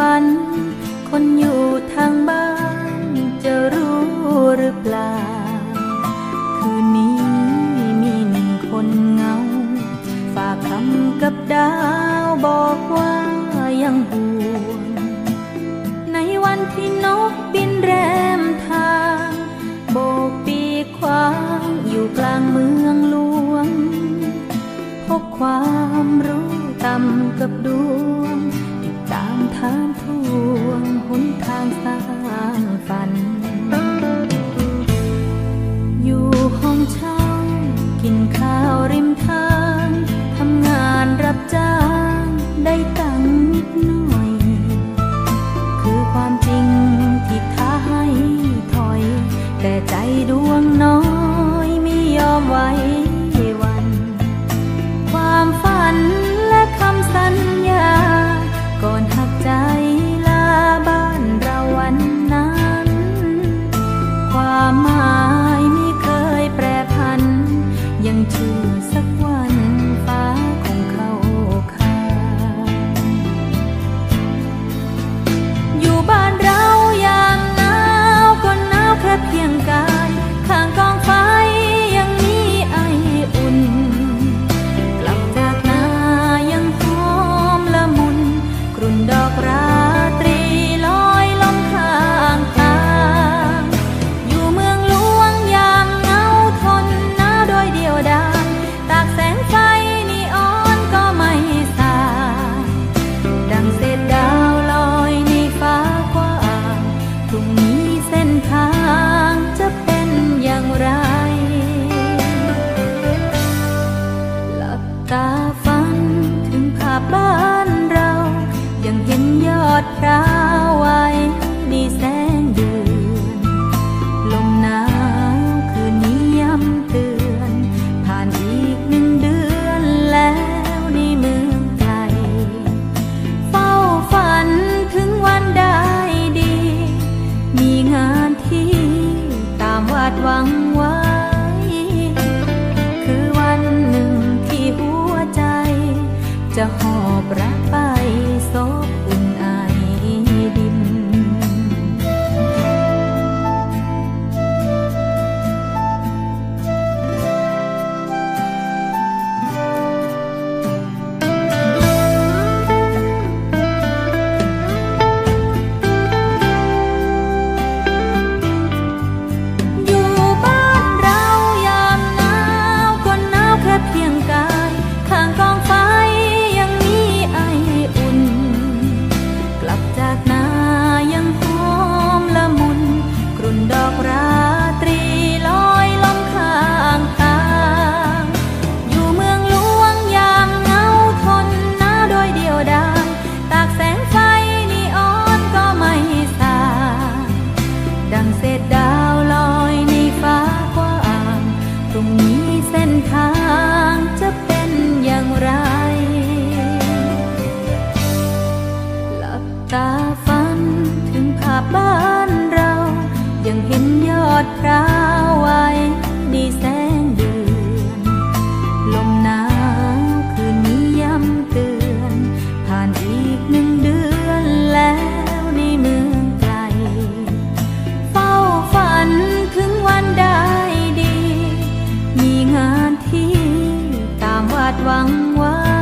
ฝัน คนอยู่ ข้างฝัน อยู่ห้องเช่ากินข้าวริมทางทำงานรับจ้างได้ตังค์นิดหน่อย คือความจริงที่ท้าให้ถอย แต่ใจดวงน้อยไม่ยอมไว้ ตาฝันถึงภาพบ้านเรา ยังเห็นยอดพร้าวไว้ในแสงเดือน a home. ดพระไว้ดีแสนเดือนลมหนาวคืนนี้ย้ำเตือน ผ่านอีกหนึ่งเดือนแล้วในเมืองไกลเฝ้าฝันถึงวันได้ดี มีงานที่ตามวาดหวังไว้